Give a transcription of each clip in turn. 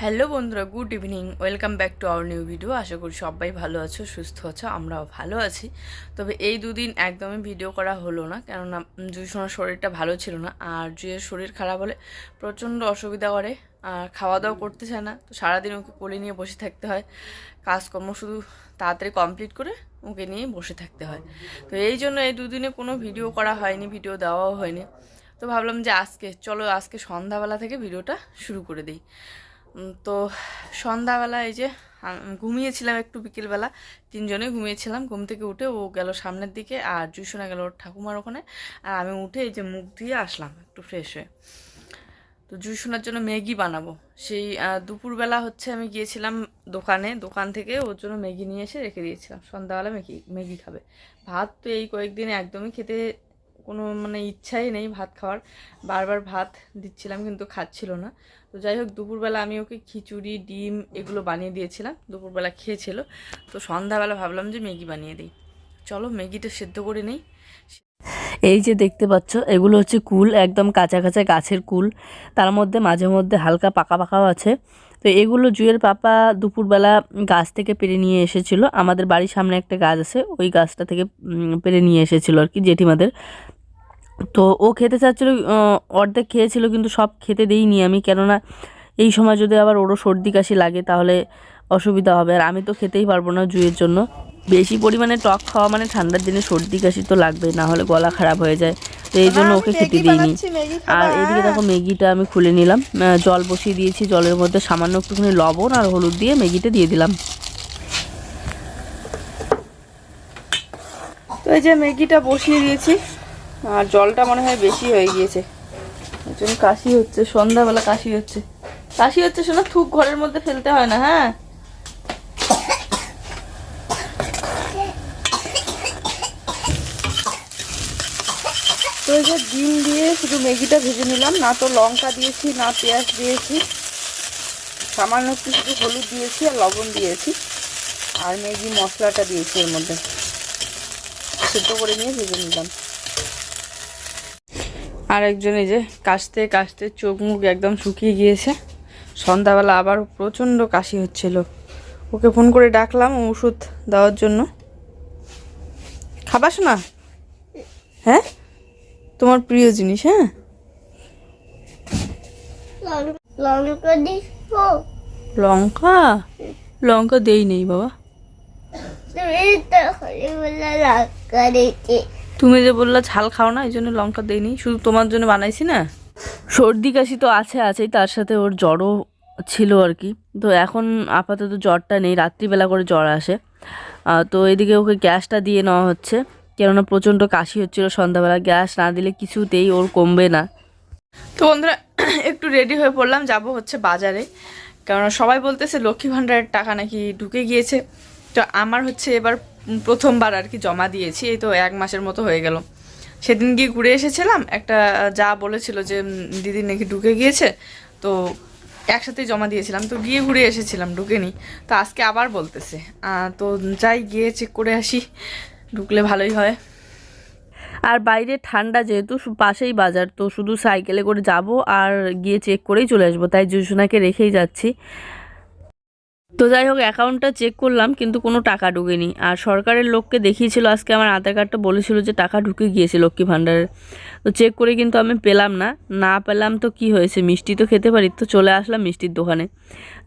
Hello বন্ধুরা, good evening. Welcome back to our new video. আশা করি সবাই ভালো আছো, সুস্থ আছো, আমরাও ভালো আছি। তবে এই দুদিন একদমই ভিডিও করা হলো না, কেননা জুই সোনার শরীরটা ভালো ছিল না, আর জুইয়ের শরীর খারাপ হলে প্রচণ্ড অসুবিধা করে, আর খাওয়া দাওয়া করতে চায় না, তো সারাদিন ওকে কোলে নিয়ে বসে থাকতে হয়। কাজকর্ম শুধু তাড়াতাড়ি কমপ্লিট করে ওকে নিয়ে বসে থাকতে হয়। তো এই জন্য এই দুদিনে কোনো ভিডিও করা হয়নি, ভিডিও দেওয়াও হয়নি। তো ভাবলাম যে আজকে, চলো আজকে সন্ধ্যাবেলা থেকে ভিডিওটা শুরু করে দিই। তো সন্ধ্যাবেলা এই যে ঘুমিয়েছিলাম একটু বিকেলবেলা, তিনজনে ঘুমিয়েছিলাম, ঘুম থেকে উঠে ও গেল সামনের দিকে আর জুসোনা গেল ওর ঠাকুমার ওখানে। আর আমি উঠে এই যে মুখ ধুয়ে আসলাম একটু ফ্রেশ হয়ে। তো জুসোনার জন্য ম্যাগি বানাবো। সেই দুপুরবেলা হচ্ছে আমি গিয়েছিলাম দোকানে, দোকান থেকে ওর জন্য ম্যাগি নিয়ে এসে রেখে দিয়েছিলাম। সন্ধ্যাবেলা ম্যাগি ম্যাগি খাবে। ভাত তো এই কয়েকদিনে একদমই খেতে কোনো মানে ইচ্ছাই নেই ভাত খাওয়ার। বারবার ভাত দিচ্ছিলাম কিন্তু খাচ্ছিল না। তো যাই হোক, দুপুরবেলা আমি ওকে খিচুড়ি, ডিম এগুলো বানিয়ে দিয়েছিলাম। দুপুরবেলা খেয়েছিল। তো সন্ধ্যাবেলা ভাবলাম যে ম্যাগি বানিয়ে দিই। চলো ম্যাগিটা সেদ্ধ করে নেই। এই যে দেখতে পাচ্ছ, এগুলো হচ্ছে কুল, একদম কাঁচা কাঁচা গাছের কুল। তার মধ্যে মাঝে মধ্যে হালকা পাকা পাকাও আছে। তো এগুলো জুয়ের পাপা দুপুরবেলা গাছ থেকে পেরে নিয়ে এসেছিল। আমাদের বাড়ির সামনে একটা গাছ আছে, ওই গাছটা থেকে পেরে নিয়ে এসেছিল আর কি জেঠিমাদের। তো ও খেতে চাচ্ছিল অর্ধেক খেয়েছিল কিন্তু সব খেতে দেইনি আমি। কেননা এই সময় যদি আবার ওরও সর্দি কাশি লাগে তাহলে অসুবিধা হবে। আর আমি তো খেতেই পারব না জুয়ের জন্য। বেশি পরিমাণে টক খাওয়া মানে ঠান্ডার দিনে সর্দি কাশি তো লাগবে না হলে গলা খারাপ হয়ে যায়। তো এই জন্য ওকে খেতে দিইনি। আর এদিকে দেখো ম্যাগিটা আমি খুলে নিলাম। জল বসিয়ে দিয়েছি জলের মধ্যে সামান্য একটুখানি লবণ আর হলুদ দিয়ে ম্যাগিটা দিয়ে দিলাম। তো এই যে ম্যাগিটা বসিয়ে দিয়েছি। আর জলটা মনে হয় বেশি হয়ে গিয়েছে। জন্য কাশি হচ্ছে, সন্ধ্যাবেলা কাশি হচ্ছে। কাশি হচ্ছে শোনা, থুক ঘরের মধ্যে ফেলতে হয় না হ্যাঁ? তো এই যে ডিম দিয়ে শুধু ম্যাগিটা ভেজে নিলাম, না তো লঙ্কা দিয়েছি, না পেঁয়াজ দিয়েছি। সামান্য একটু শুধু হলুদ দিয়েছি আর লবণ দিয়েছি। আর ম্যাগি মশলাটা দিয়েছি এর মধ্যে। সেদ্ধ করে নিয়ে ভেজে নিলাম। আর একজন এই যে কাশতে কাশতে চোখ মুখ একদম শুকিয়ে গিয়েছে। সন্ধ্যাবেলা আবার প্রচণ্ড কাশি হচ্ছিল। ওকে ফোন করে ডাকলাম ওষুধ দেওয়ার জন্য। খাবাস না? হ্যাঁ? তোমার প্রিয় জিনিস হ্যাঁ? লঙ্কা লঙ্কা? দেই নেই বাবা। লঙ্কা তুমি যে বললা ঝাল খাও না এই জন্য লঙ্কা দেইনি। শুধু তোমার জন্য বানাইছি না? সর্দি কাশি তো আছে আছেই তার সাথে ওর জ্বরও ছিল আর কি। তো এখন আপাতত জ্বরটা নেই রাত্রিবেলা করে জ্বর আসে। তো এদিকে ওকে গ্যাসটা দিয়ে নেওয়া হচ্ছে কেননা প্রচণ্ড কাশি হচ্ছিল সন্ধ্যাবেলা। গ্যাস না দিলে কিছুতেই ওর কমবে না। তো বন্ধুরা একটু রেডি হয়ে পড়লাম যাব হচ্ছে বাজারে। কারণ সবাই বলতেছে লক্ষ্মী ভাণ্ডারের টাকা নাকি ঢুকে গিয়েছে। তো আমার হচ্ছে এবার প্রথমবার আর কি জমা দিয়েছি, এই তো এক মাসের মতো হয়ে গেল। সেদিন গিয়ে ঘুরে এসেছিলাম, একটা যা বলেছিল যে দিদি নাকি ঢুকে গিয়েছে, তো একসাথেই জমা দিয়েছিলাম। তো গিয়ে ঘুরে এসেছিলাম, ঢুকেনি। তো আজকে আবার বলতেছে তো যাই গিয়ে চেক করে আসি, ঢুকলে ভালোই হয়। আর বাইরে ঠান্ডা যেহেতু পাশেই বাজার, তো শুধু সাইকেলে করে যাব আর গিয়ে চেক করেই চলে আসব। তাই জুসুনাকে রেখেই যাচ্ছি। তো যাই হোক অ্যাকাউন্টটা চেক করলাম, কিন্তু কোনো টাকা ঢুকেনি। আর সরকারের লোককে দেখিয়েছিল, আজকে আমার আধার কার্ডটা বলেছিল যে টাকা ঢুকে গিয়েছে লক্ষ্মী ভাণ্ডারের তো চেক করে কিন্তু আমি পেলাম না। না পেলাম তো কি হয়েছে? মিষ্টি তো খেতে পারি। তো চলে আসলাম মিষ্টির দোকানে।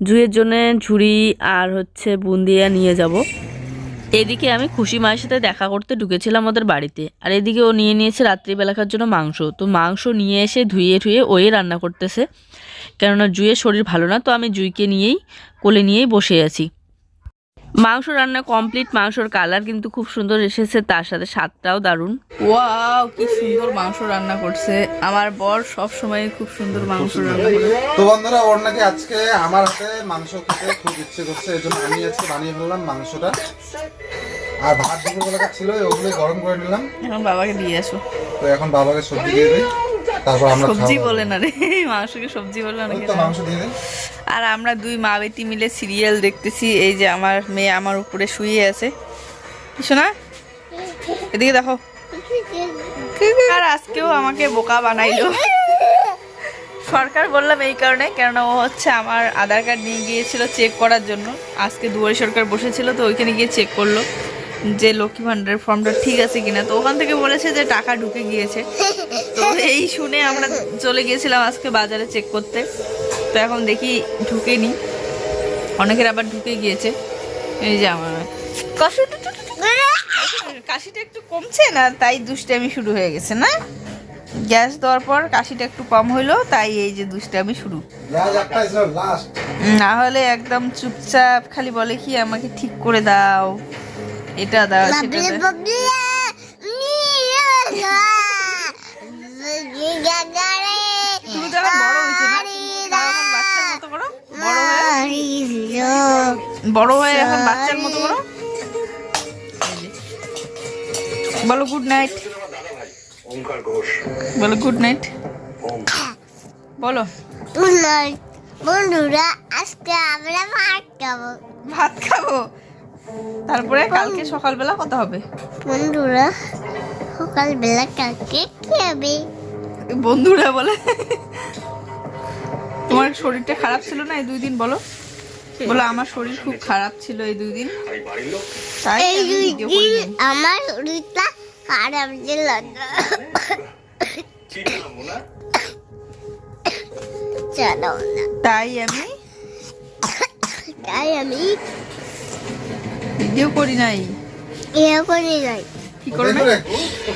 জুয়ের জন্য ঝুড়ি আর হচ্ছে বুন্দিয়া নিয়ে যাব। এদিকে আমি খুশি মায়ের সাথে দেখা করতে ঢুকেছিলাম ওদের বাড়িতে। আর এদিকে ও নিয়ে নিয়েছে রাত্রিবেলাকার জন্য মাংস। তো মাংস নিয়ে এসে ধুয়ে ধুয়ে ওই রান্না করতেছে। কেননা জুইয়ের শরীর ভালো না তো আমি জুইকে নিয়েই কোলে নিয়েই বসে আছি। মাংস রান্না কমপ্লিট মাংসর কালার কিন্তু খুব সুন্দর এসেছে তার সাথে স্বাদটাও দারুণ। ওয়াও কি সুন্দর মাংস রান্না করছে। আমার বর সব সময় খুব সুন্দর মাংস রান্না করে। তো বন্ধুরা ওর নাকি আজকে আমার হাতে মাংস খেতে খুব ইচ্ছে করছে এই জন্য আমি আজকে বানিয়ে ফেললাম মাংসটা। আর ভাত দুপুরবেলা ছিল ওগুলো গরম করে নিলাম। এখন বাবাকে দিয়ে আসো। তো এখন বাবাকে সবজি দিয়ে দিই। তারপর আমরা সবজি বলে না রে মাংসকে সবজি বলে অনেকে মাংস দিয়ে আর আমরা দুই মা বেটি মিলে সিরিয়াল দেখতেছি এই যে আমার মেয়ে আমার উপরে শুয়ে আছে। শোনা? এদিকে দেখো। আর আজকেও আমাকে বোকা বানাইলো। সরকার বললাম এই কারণে কেননা ও হচ্ছে আমার আধার কার্ড নিয়ে গিয়েছিল চেক করার জন্য। আজকে দুয়ারি সরকার বসেছিল তো ওইখানে গিয়ে চেক করল যে লক্ষ্মী ভাণ্ডারের ফর্মটা ঠিক আছে কিনা। তো ওখান থেকে বলেছে যে টাকা ঢুকে গিয়েছে। তো এই শুনে আমরা চলে গিয়েছিলাম আজকে বাজারে চেক করতে। তো এখন দেখি ঢুকেনি। অনেকের আবার ঢুকে গিয়েছে। এই যে আমার। কাশিটা একটু কমছে না? তাই দুষ্টামি শুরু হয়ে গেছে না? গ্যাস দেওয়ার পর কাশিটা একটু কম হইল তাই এই যে দুষ্টামি শুরু। না হলে একদম চুপচাপ খালি বলে কি আমাকে ঠিক করে দাও। এটা দাও সেটা বাবলে দাও বাবলে নিয়া গাগারে তুমি তো এখন বড় হয়েছে না? এখন বাচ্চার মতো করো? বড় হয়ে? বড় হয়ে এখন বাচ্চার মতো করো। বলো গুড নাইট বলো গুড নাইট বলো। বন্ধুরা আজকে আমরা ভাত খাব। ভাত খাব? তারপরে কালকে সকালবেলা কথা হবে। বন্ধুরা সকালবেলা কালকে খাবে বন্ধুরা বলে। তোমার শরীরটা খারাপ ছিল না এই দুই দিন বলো? বলো আমার শরীর খুব খারাপ ছিল এই দুই দিন। তাই ভিডিও। আমার শরীরটা খারাপ ছিল। না। চলো তাই আমি তাই আমি ভিডিও করি নাই। এরকমই যাই কি করবে দেখো একটু।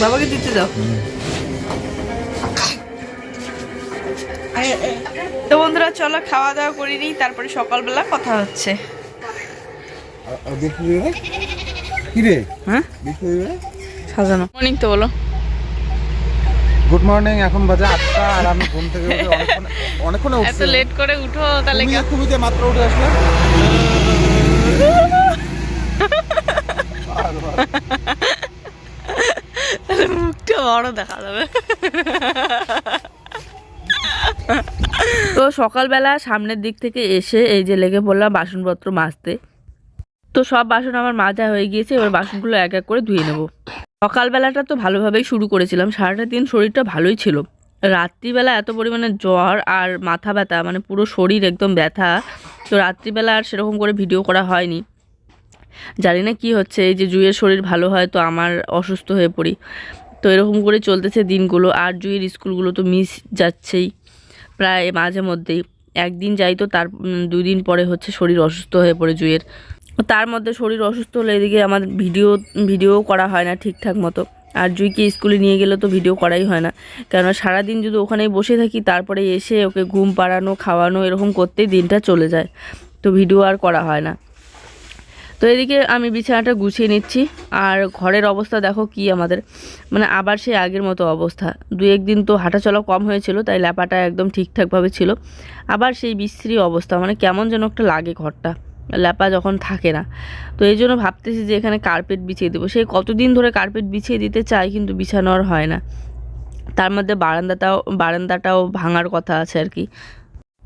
বাবাকে দিতে দাও। তো বন্ধুরা চলো খাওয়া দাওয়া করে নিই তারপরে সকালবেলা কথা হচ্ছে। হ্যাঁ? সাজানো। মর্নিং তো বলো। গুড মর্নিং এখন বাজে আটটা আর আমি ঘুম থেকে অনেকক্ষণ এত লেট করে উঠো তাহলে তুমি কেমন- তুমি যে মাত্র উঠে আসলে? তাহলে মুখটা বড় দেখা যাবে। সকালবেলা সামনের দিক থেকে এসে এই যে লেগে পড়লাম বাসনপত্র মাজতে। তো সব বাসন আমার মাজা হয়ে গিয়েছে, এবার বাসনগুলো এক এক করে ধুয়ে নেব। সকালবেলাটা তো ভালোভাবেই শুরু করেছিলাম, সারাটা দিন শরীরটা ভালোই ছিল। রাত্রিবেলা এত পরিমাণে জ্বর আর মাথা ব্যথা মানে পুরো শরীর একদম ব্যথা, তো রাত্রিবেলা আর সেরকম করে ভিডিও করা হয়নি। জানি না কি হচ্ছে, এই যে জুয়ের শরীর ভালো হয় তো আমার অসুস্থ হয়ে পড়ি। তো এরকম করে চলতেছে দিনগুলো, আর জুয়ের স্কুলগুলো তো মিস যাচ্ছেই। প্রায় মাঝে মধ্যেই। একদিন যাই তো তার দুই দিন পরে হচ্ছে শরীর অসুস্থ হয়ে পড়ে জুয়ের তার মধ্যে শরীর অসুস্থ হলে এদিকে আমার ভিডিও ভিডিও করা হয় না ঠিকঠাক মতো। আর জুইকে স্কুলে নিয়ে গেলে তো ভিডিও করাই হয় না। কেননা সারাদিন যদি ওখানেই বসে থাকি, তারপরে এসে ওকে ঘুম পাড়ানো, খাওয়ানো, এরকম করতেই দিনটা চলে যায়। তো ভিডিও আর করা হয় না। তো এদিকে আমি বিছানাটা গুছিয়ে নিচ্ছি। আর ঘরের অবস্থা দেখো কি আমাদের। মানে আবার সেই আগের মতো অবস্থা। দু একদিন তো হাঁটাচলা কম হয়েছিল, তাই ল্যাপাটা একদম ঠিকঠাকভাবে ছিল। আবার সেই বিশ্রী অবস্থা মানে কেমন যেন একটা লাগে ঘরটা। ল্যাপা যখন থাকে না। তো এই জন্য ভাবতেছি যে এখানে কার্পেট বিছিয়ে দেবো। সেই কতদিন ধরে কার্পেট বিছিয়ে দিতে চাই, কিন্তু বিছানো আর হয় না। তার মধ্যে বারান্দাটাও বারান্দাটাও ভাঙার কথা আছে আর কি।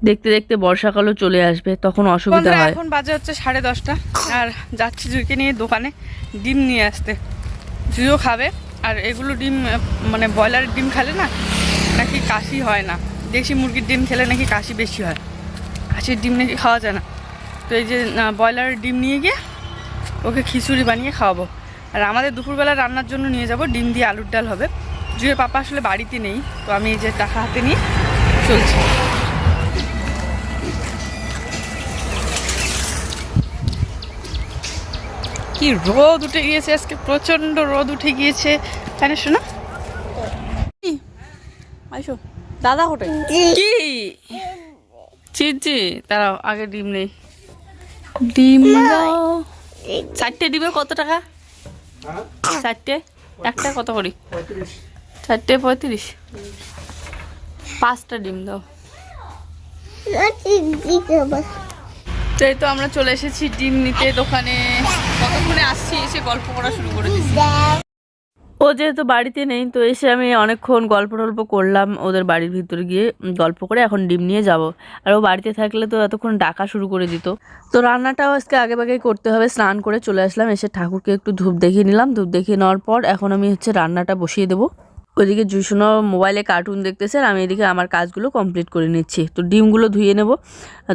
দেখতে দেখতে বর্ষাকালও চলে আসবে তখন অসুবিধা হয়। এখন বাজে হচ্ছে সাড়ে দশটা আর যাচ্ছি জুইকে নিয়ে দোকানে ডিম নিয়ে আসতে। জুইও খাবে আর এগুলো ডিম মানে ব্রয়লারের ডিম খেলে না নাকি কাশি হয় না। দেশি মুরগির ডিম খেলে নাকি কাশি বেশি হয়। কাশির ডিম নাকি খাওয়া যায় না। তো এই যে ব্রয়লারের ডিম নিয়ে গিয়ে ওকে খিচুড়ি বানিয়ে খাওয়াবো। আর আমাদের দুপুরবেলা রান্নার জন্য নিয়ে যাব ডিম দিয়ে আলুর ডাল হবে। জুয়ের পাপা আসলে বাড়িতে নেই তো আমি এই যে টাকা হাতে নিয়ে চলছি। কি রোদ উঠে গিয়েছে? আজকে প্রচণ্ড রোদ উঠে গিয়েছে। তাই না শোনো আইসো। দাদা হোটেল? কি? চিজি তারাও আগে ডিম নেই। ডিম দাও। চারটে ডিমের কত টাকা? চারটে? একটা কত করি? চারটে পঁয়ত্রিশ। পাঁচটা ডিম দাও। তো এই তো আমরা চলে এসেছি ডিম নিতে দোকানে। কতক্ষণে আসছি, এসে গল্প করা শুরু করে ও যেহেতু বাড়িতে নেই, তো এসে আমি অনেকক্ষণ গল্প টল্প করলাম ওদের বাড়ির ভিতরে গিয়ে গল্প করে এখন ডিম নিয়ে যাব। আর ও বাড়িতে থাকলে তো এতক্ষণ ডাকা শুরু করে দিত। তো রান্নাটাও আজকে আগে বাগেই করতে হবে, স্নান করে চলে আসলাম, এসে ঠাকুরকে একটু ধূপ দেখিয়ে নিলাম। ধূপ দেখিয়ে নেওয়ার পর এখন আমি হচ্ছে রান্নাটা বসিয়ে দেবো। ওইদিকে জুসুনো মোবাইলে কার্টুন দেখতেছে আর আমি এদিকে আমার কাজগুলো কমপ্লিট করে নিচ্ছি। তো ডিমগুলো ধুয়ে নেব।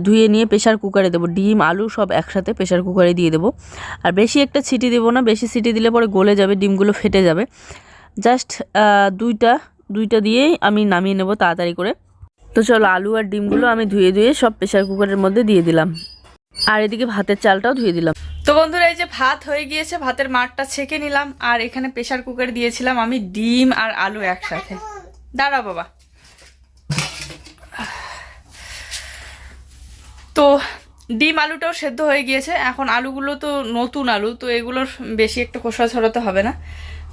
ধুয়ে নিয়ে প্রেশার কুকারে দেবো। ডিম, আলু সব একসাথে প্রেশার কুকারে দিয়ে দেবো। আর বেশি একটা সিটি দেবো না, বেশি সিটি দিলে পরে গলে যাবে, ডিমগুলো ফেটে যাবে। জাস্ট দুইটা দুইটা দিয়েই আমি নামিয়ে নেব তাড়াতাড়ি করে। তো চলো আলু আর ডিমগুলো আমি ধুয়ে ধুয়ে সব প্রেশার কুকারের মধ্যে দিয়ে দিলাম। আর এদিকে ভাতের চালটাও ধুয়ে দিলাম। তো বন্ধুরা, এই যে ভাত হয়ে গিয়েছে, ভাতের মাঠটা ছেঁকে নিলাম, আর এখানে প্রেশার কুকারে দিয়েছিলাম আমি ডিম আর আলু একসাথে। দাঁড়া বাবা। তো ডিম আলুটাও সেদ্ধ হয়ে গিয়েছে, এখন আলুগুলো তো নতুন আলু, তো এগুলোর বেশি একটু খোসা ছড়াতে হবে না।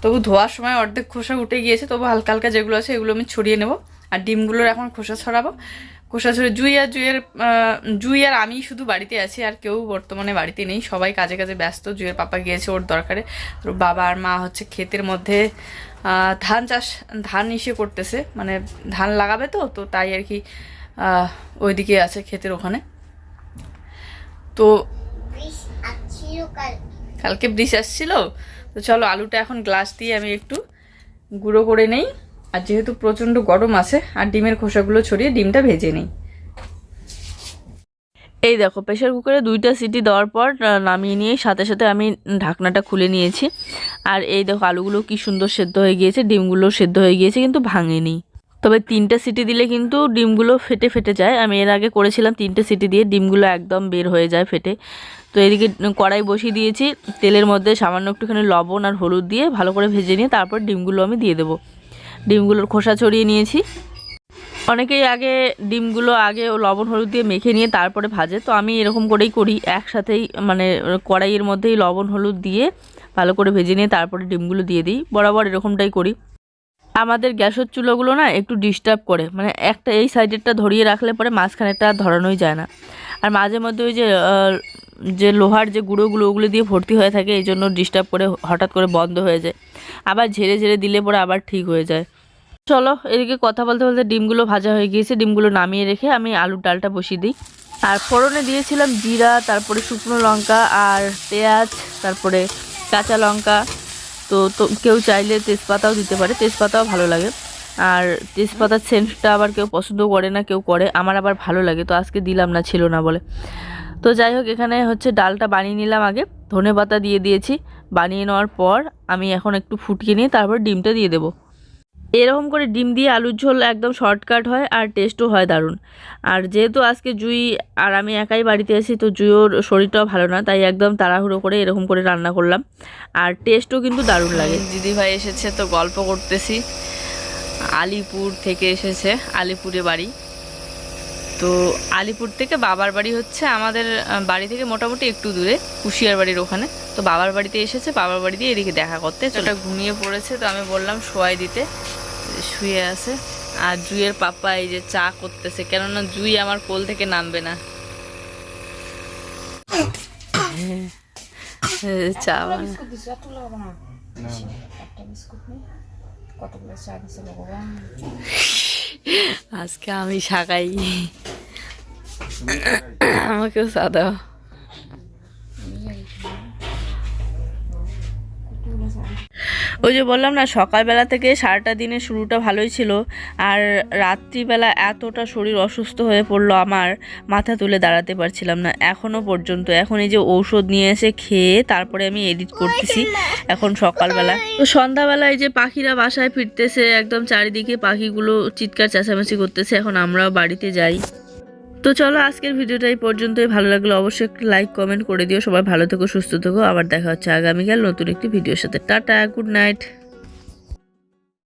তবু ধোয়ার সময় অর্ধেক খোসা উঠে গিয়েছে, তবু হালকা হালকা যেগুলো আছে এগুলো আমি ছড়িয়ে নেব, আর ডিমগুলোর এখন খোসা ছড়াবো। খোসা ছড়িয়ে জুই আর জুইয়ের আহ, জুই আর আমি শুধু বাড়িতে আছি আর কেউ বর্তমানে বাড়িতে নেই। সবাই কাজে কাজে ব্যস্ত। জুইয়ের পাপা গিয়েছে ওর দরকারে। তো বাবা আর মা হচ্ছে ক্ষেতের মধ্যে ধান চাষ ধান ইসে করতেছে। মানে ধান লাগাবে তো তো তাই আর কি ওইদিকে আছে ক্ষেতের ওখানে। তো কালকে বৃষ আসছিল। তো চলো আলুটা এখন গ্লাস দিয়ে আমি একটু গুঁড়ো করে নেই। আর যেহেতু প্রচণ্ড গরম আছে, আর ডিমের খোসাগুলো ছড়িয়ে ডিমটা ভেজে নেই। এই দেখো প্রেশার কুকারে দুইটা সিটি দেওয়ার পর নামিয়ে নিয়ে সাথে সাথে আমি ঢাকনাটা খুলে নিয়েছি। আর এই দেখো, আলুগুলো কি সুন্দর সেদ্ধ হয়ে গিয়েছে, ডিমগুলো সেদ্ধ হয়ে গিয়েছে, কিন্তু ভাঙেনি। তবে তিনটা সিটি দিলে কিন্তু ডিমগুলো ফেটে ফেটে যায়। আমি এর আগে করেছিলাম, তিনটে সিটি দিয়ে ডিমগুলো একদম বের হয়ে যায় ফেটে। তো এদিকে কড়াই বসিয়ে দিয়েছি, তেলের মধ্যে সামান্য একটুখানি লবণ আর হলুদ দিয়ে ভালো করে ভেজে নিয়ে তারপর ডিমগুলো আমি দিয়ে দেবো। ডিমগুলোর খোসা ছড়িয়ে নিয়েছি। অনেকেই আগে ডিমগুলো আগে ও লবণ, হলুদ দিয়ে মেখে নিয়ে তারপরে ভাজে। তো আমি এরকম করেই করি, একসাথেই মানে কড়াইয়ের মধ্যেই লবণ, হলুদ দিয়ে ভালো করে ভেজে নিয়ে তারপরে ডিমগুলো দিয়ে দিই। বরাবর এরকমটাই করি। আমাদের গ্যাসের চুলোগুলো না একটু ডিস্টার্ব করে। মানে একটা এই সাইডেরটা ধরিয়ে রাখলে পরে মাঝখানেরটা ধরানোই যায় না। আর মাঝে মধ্যে ওই যে যে লোহার যে গুঁড়োগুলো ওগুলো দিয়ে ভর্তি হয়ে থাকে, এই জন্য ডিস্টার্ব করে হঠাৎ করে বন্ধ হয়ে যায়। আবার ঝেড়ে ঝেড়ে দিলে পরে আবার ঠিক হয়ে যায়। চলো, এদিকে কথা বলতে বলতে ডিমগুলো ভাজা হয়ে গিয়েছে। ডিমগুলো নামিয়ে রেখে আমি আলুর ডালটা বসিয়ে দিই। আর ফোড়নে দিয়েছিলাম জিরা, তারপরে শুকনো লঙ্কা আর পেঁয়াজ, তারপরে কাঁচা লঙ্কা। তো তো কেউ চাইলে তেজপাতাও দিতে পারে, তেজপাতাও ভালো লাগে। আর তেজপাতার সেন্টটা আবার কেউ পছন্দ করে না, কেউ করে। আমার আবার ভালো লাগে, তো আজকে দিলাম না, ছিল না বলে। তো যাই হোক, এখানে হচ্ছে ডালটা বানিয়ে নিলাম আগে। ধনে পাতা দিয়ে দিয়েছি। বানিয়ে নেওয়ার পর আমি এখন একটু ফুটিয়ে নিয়ে তারপর ডিমটা দিয়ে দেবো। এরকম করে ডিম দিয়ে আলুর ঝোল একদম শর্টকাট হয় আর টেস্টও হয় দারুণ। আর যেহেতু আজকে জুই আর আমি একাই বাড়িতে আছি তো জুইওর শরীরটাও ভালো না, তাই একদম তাড়াহুড়ো করে এরকম করে রান্না করলাম। আর টেস্টও কিন্তু দারুণ লাগে। দিদি ভাই এসেছে, তো গল্প করতেছি। আলিপুর থেকে এসেছে, আলিপুরে বাড়ি। তো আলিপুর থেকে বাবার বাড়ি হচ্ছে আমাদের বাড়ি থেকে মোটামুটি একটু দূরে কুশিয়ার বাড়ির ওখানে। তো বাবার বাড়িতে এসেছে বাবার বাড়ি দিয়ে এদিকে দেখা করতে। চোটা ঘুমিয়ে পড়েছে তো আমি বললাম শোয়াই দিতে। শুয়ে আছে। আর জুইয়ের পাপা এই যে চা করতেছে কেননা জুই আমার কোল থেকে নামবে না। চা আজকে আমি শাকাই। আমাকেও চা ওই যে বললাম না, সকালবেলা থেকে সারাটা দিনের শুরুটা ভালোই ছিল, আর রাত্রিবেলা এতটা শরীর অসুস্থ হয়ে পড়ল আমার, মাথা তুলে দাঁড়াতে পারছিলাম না এখনও পর্যন্ত। এখন এই যে ঔষধ নিয়ে এসে খেয়ে তারপরে আমি এডিট করতেছি এখন সকালবেলা। তো সন্ধ্যাবেলায় যে পাখিরা বাসায় ফিরতেছে, একদম চারিদিকে পাখিগুলো চিৎকার, চেঁচামেচি করতেছে, এখন আমরাও বাড়িতে যাই। তো চলো আজকের ভিডিওটা এই পর্যন্তই। ভালো লাগল অবশ্যই লাইক কমেন্ট করে দিও। সবাই ভালো থেকো, সুস্থ থেকো। আবার দেখা হচ্ছে আগামীকাল নতুন একটি ভিডিওর সাথে। Tata good night